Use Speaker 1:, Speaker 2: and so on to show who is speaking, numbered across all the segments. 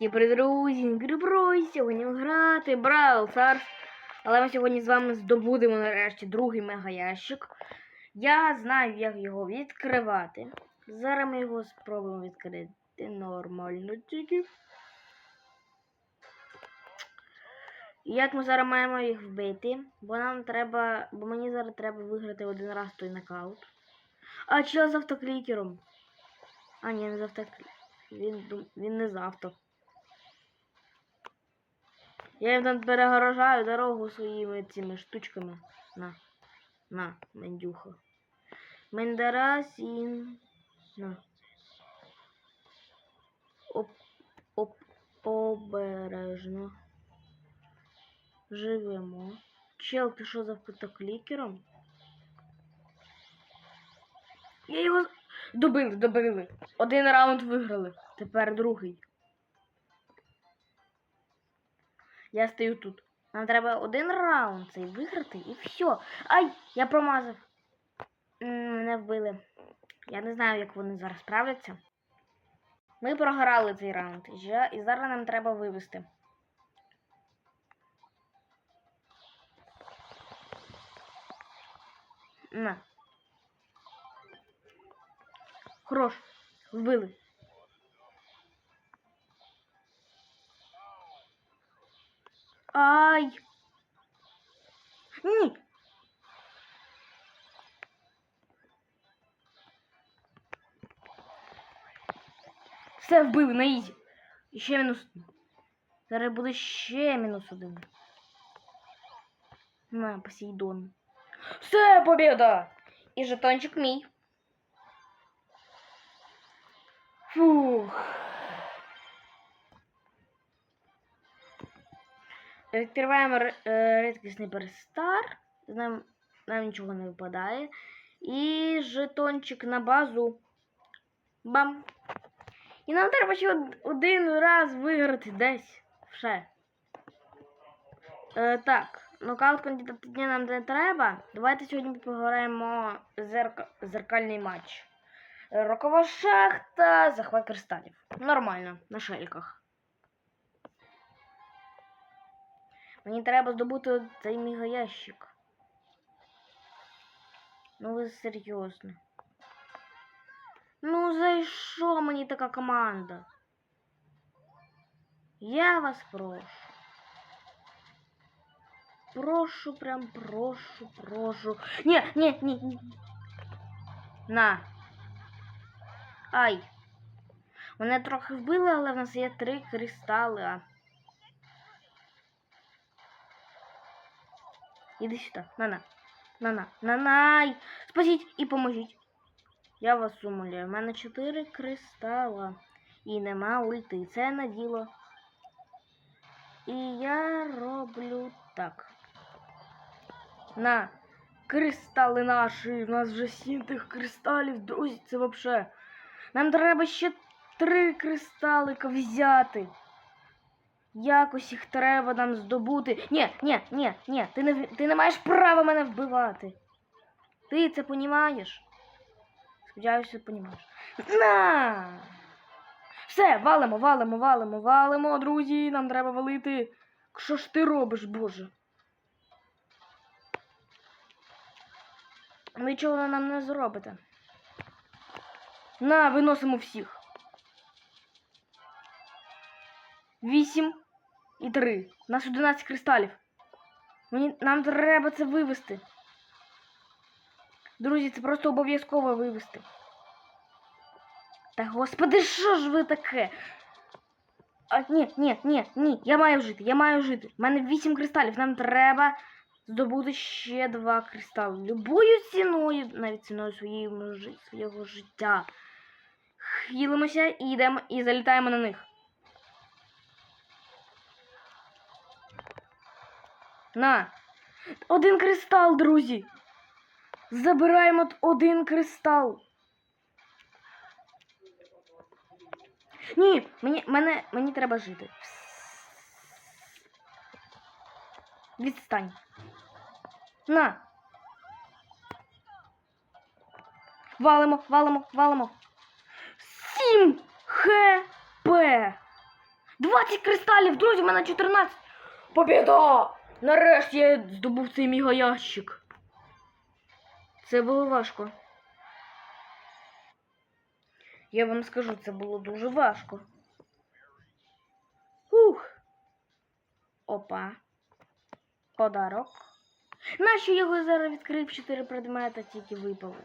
Speaker 1: Друзі, Гриброй, сьогодні грати Бравл Старс. Але ми сьогодні з вами здобудемо нарешті другий мегаящик. Я знаю, як його відкривати. Зараз ми його спробуємо відкрити нормально тільки. Як ми зараз маємо їх вбити? Бо нам треба. Бо мені зараз треба виграти один раз той нокаут. А чого з автоклікером? А, ні, не з автоклікером. Він, він не з авто. Я їм там перегорожаю дорогу своїми цими штучками. На. На, мендюха. Мендарасін. На. Оп, оп, обережно. Живемо. Чел, ти що за фотоклікером? Я його. Добили, добили. Один раунд виграли. Тепер другий. Я стою тут. Нам треба один раунд цей виграти і все. Ай! Я промазав. Мене вбили. Я не знаю, як вони зараз справляться. Ми програли цей раунд. І зараз нам треба вивести. На. Хорош. Вбили. Ай! Ні. Все вбили на ізі. І ще мінус. Зараз буде ще мінус один. На, Посейдон. Все, победа! І жетончик мій. Фух. Відкриваємо е, рідкісний перестар. Нам, нам нічого не випадає. І жетончик на базу. Бам! І нам треба ще один раз виграти десь. Все. Е, так, нокаут кандидата дня нам не треба. Давайте сьогодні пограємо зерка... зеркальний матч. Рокова шахта, захват кристалів. Нормально, на шельках. Мені треба здобути цей мегаящик. Ну ви серйозно. Ну за що мені така команда? Я вас прошу. Прошу, прям прошу, прошу. Ні, ні, ні. На. Ай. Мене трохи вбили, але в нас є три кристали. А. Іди сюди. На-на. На-на. На-най. Спасіть і поможіть. Я вас умоляю. У мене чотири кристала. І нема ульти. Це на діло. І я роблю так. На. Кристали наші. У нас вже сім тих кристалів, друзі, це вообще. Нам треба ще три кристалика взяти. Якось їх треба нам здобути. Ні, ні, ні, ні, ти не, ти не маєш права мене вбивати. Ти це понімаєш? Сподіваюся, понімаєш. На! Все, валимо, валимо, валимо, валимо, друзі, нам треба валити. Що ж ти робиш, Боже? Ви нам не зробите. На, виносимо всіх. Вісім і три. У нас 11 кристалів. Мені, нам треба це вивести. Друзі, це просто обов'язково вивести. Та господи, що ж ви таке? А, ні, ні, ні, ні, я маю жити, я маю жити. У мене 8 кристалів. Нам треба здобути ще два кристали. Любою ціною, навіть ціною своєї, свого життя. Хілимося і йдемо і залітаємо на них. На. Один кристал, друзі. Забираємо один кристал. Ні, мені, мене, мені треба жити. Відстань. На. Валимо, валимо, валимо. Сім хп. 20 кристалів, друзі, в мене 14. Побіда! Нарешті я здобув цей мігаящик. Це було важко. Я вам скажу, це було дуже важко. Ух. Опа. Подарок. Нащо його зараз відкрив 4 предмети, тільки випали?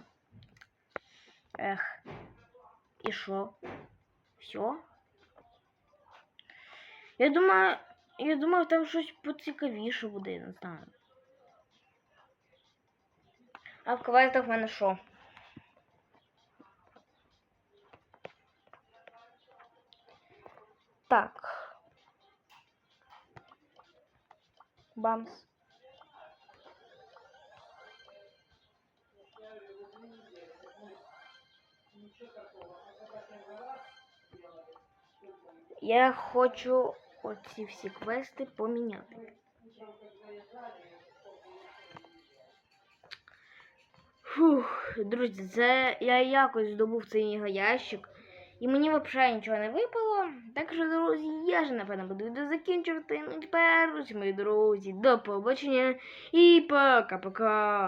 Speaker 1: Ех. І що? Все? Я думаю, я думав, там щось поцікавіше буде, не знаю. А в квестах в мене що? Так. Бамс. Я хочу оці всі квести поміняти. Фух, друзі, це я якось здобув цей ящик. І мені взагалі нічого не випало. Так що, друзі, я ж напевно буду відео закінчувати. Ну, тепер, мої друзі, до побачення і пока-пока.